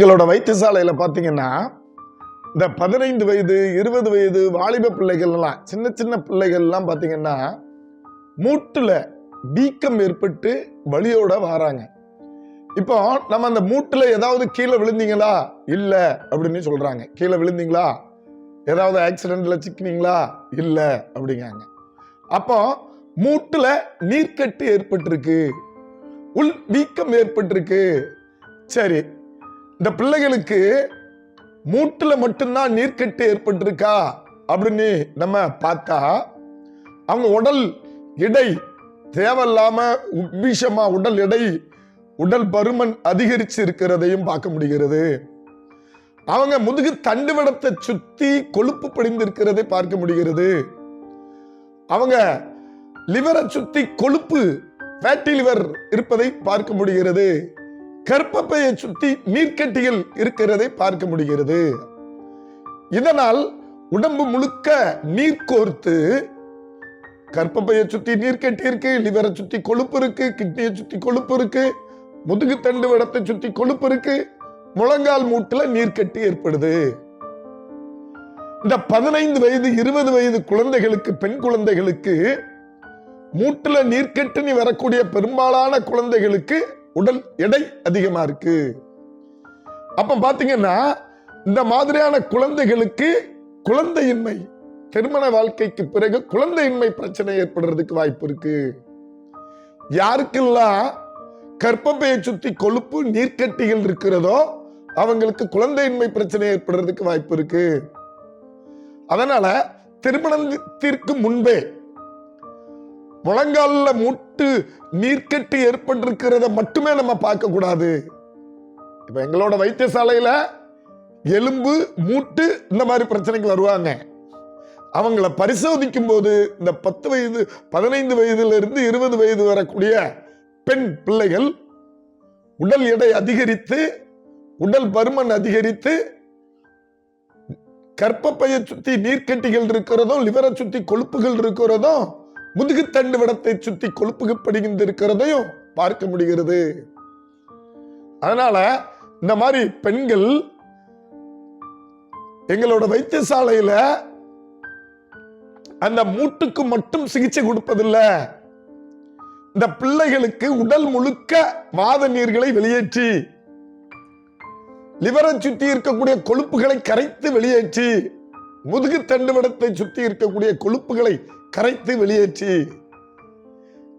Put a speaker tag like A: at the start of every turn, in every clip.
A: எங்களோட வைத்தியசாலையில் பார்த்தீங்கன்னா இந்த பதினைந்து வயது இருபது வயது வாலிப பிள்ளைகள் எல்லாம் சின்ன சின்ன பிள்ளைகள்லாம் பார்த்தீங்கன்னா மூட்டில் வீக்கம் ஏற்பட்டு வழியோட வராங்க. இப்போ நம்ம அந்த மூட்டில் ஏதாவது கீழே விழுந்தீங்களா? இல்லை அப்படின்னு சொல்கிறாங்க கீழே விழுந்தீங்களா? ஏதாவது ஆக்சிடெண்ட்டில் சிக்கினீங்களா? இல்லை அப்படிங்காங்க அப்போ மூட்டில் நீர்க்கட்டு ஏற்பட்டிருக்கு. உள் வீக்கம் ஏற்பட்டிருக்கு. சரி இந்த பிள்ளைகளுக்கு மூட்டுல மட்டும்தான் நீர்க்கட்டு ஏற்பட்டிருக்கா அப்படின்னு நம்ம பார்த்தா அவங்க உடல் எடை தேவையில்லாம உப்பிஷமா உடல் எடை உடல் பருமன் அதிகரிச்சு இருக்கிறதையும் பார்க்க முடிகிறது. அவங்க முதுகு தண்டுவடத்தை சுத்தி கொழுப்பு படிந்து இருக்கிறதை பார்க்க முடிகிறது. அவங்க லிவரை சுத்தி கொழுப்பு ஃபேட்டி லிவர் இருப்பதை பார்க்க முடிகிறது. கற்பப்பையை சுத்தி நீர்க்கட்டிகள் இருக்கிறதை பார்க்க முடிகிறது. இதனால் உடம்பு முழுக்க நீர் கோர்த்து கர்ப்பப்பையை சுத்தி நீர்க்கட்டி இருக்கு லிவரை சுத்தி கொழுப்பு இருக்கு கிட்னியை சுத்தி கொழுப்பு இருக்கு முதுகு தண்டு வடத்தை சுத்தி கொழுப்பு இருக்கு முழங்கால் மூட்டுல நீர்க்கட்டி ஏற்படுது. இந்த பதினைந்து வயது இருபது வயது குழந்தைகளுக்கு பெண் குழந்தைகளுக்கு மூட்டுல நீர்க்கட்டினி வரக்கூடிய பெரும்பாலான குழந்தைகளுக்கு உடல் எடை அதிகமா இருக்கு. அப்ப பாத்தீங்கன்னா இந்த மாதிரியான குழந்தைகளுக்கு குழந்தையின்மை திருமண வாழ்க்கைக்கு பிறகு குழந்தையின்மை பிரச்சனை ஏற்படுறதுக்கு வாய்ப்பு இருக்கு. யாருக்கெல்லாம் கற்பப்பையை சுத்தி கொழுப்பு நீர்க்கட்டிகள் இருக்கிறதோ அவங்களுக்கு குழந்தையின்மை பிரச்சனை ஏற்படுறதுக்கு வாய்ப்பு இருக்கு. அதனால திருமணத்திற்கு முன்பே முழங்கால்ல மூட்டு நீர்க்கட்டு ஏற்பட்டிருக்கிறத மட்டுமே நம்ம பார்க்க கூடாது இப்ப எங்களோட வைத்தியசாலையில எலும்பு மூட்டு இந்த மாதிரி பிரச்சனைக்கு வருவாங்க. அவங்கள பரிசோதிக்கும் போது இந்த பத்து வயது பதினைந்து வயதுல இருந்து இருபது வயது வரக்கூடிய பெண் பிள்ளைகள் உடல் எடை அதிகரித்து உடல் பருமன் அதிகரித்து கர்ப்பப்பையை சுத்தி நீர்க்கட்டிகள் இருக்கிறதும் லிவரை சுத்தி கொழுப்புகள் இருக்கிறதும் முதுகுத்தண்டு விடத்தை சுத்தி கொழுப்புகள் படிந்து இருக்கிறதையும் பார்க்க முடிகிறது. அதனால இந்த மாதிரி பெண்கள் எங்களோட வைத்தியசாலையில அந்த மூட்டுக்கு மட்டும் சிகிச்சை கொடுப்பதில்ல. இந்த பிள்ளைகளுக்கு உடல் முழுக்க வாத நீர்களை வெளியேற்றி லிவரை சுத்தி இருக்கக்கூடிய கொழுப்புகளை கரைத்து வெளியேற்றி முதுகு தண்டுவடத்தை சுத்தி இருக்கக்கூடிய கொழுப்புகளை கரைத்து வெளியேற்றி.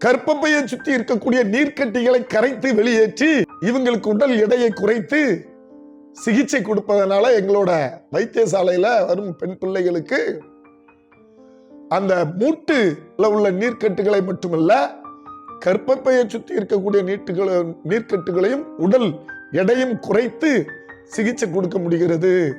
A: கற்பப்பையை சுத்தி இருக்கக்கூடிய நீர்க்கட்டிகளை கரைத்து வெளியேற்றி இவங்களுக்கு உடல் எடையை குறைத்து சிகிச்சை கொடுப்பதனால எங்களோட வைத்தியசாலையில வரும் பெண் பிள்ளைகளுக்கு அந்த மூட்டுல உள்ள நீர்க்கட்டுகளை மட்டுமல்ல கற்பப்பையை சுத்தி இருக்கக்கூடிய நீட்டுகளை நீர்க்கட்டுகளையும் உடல் எடையும் குறைத்து சிகிச்சை கொடுக்க முடிகிறது.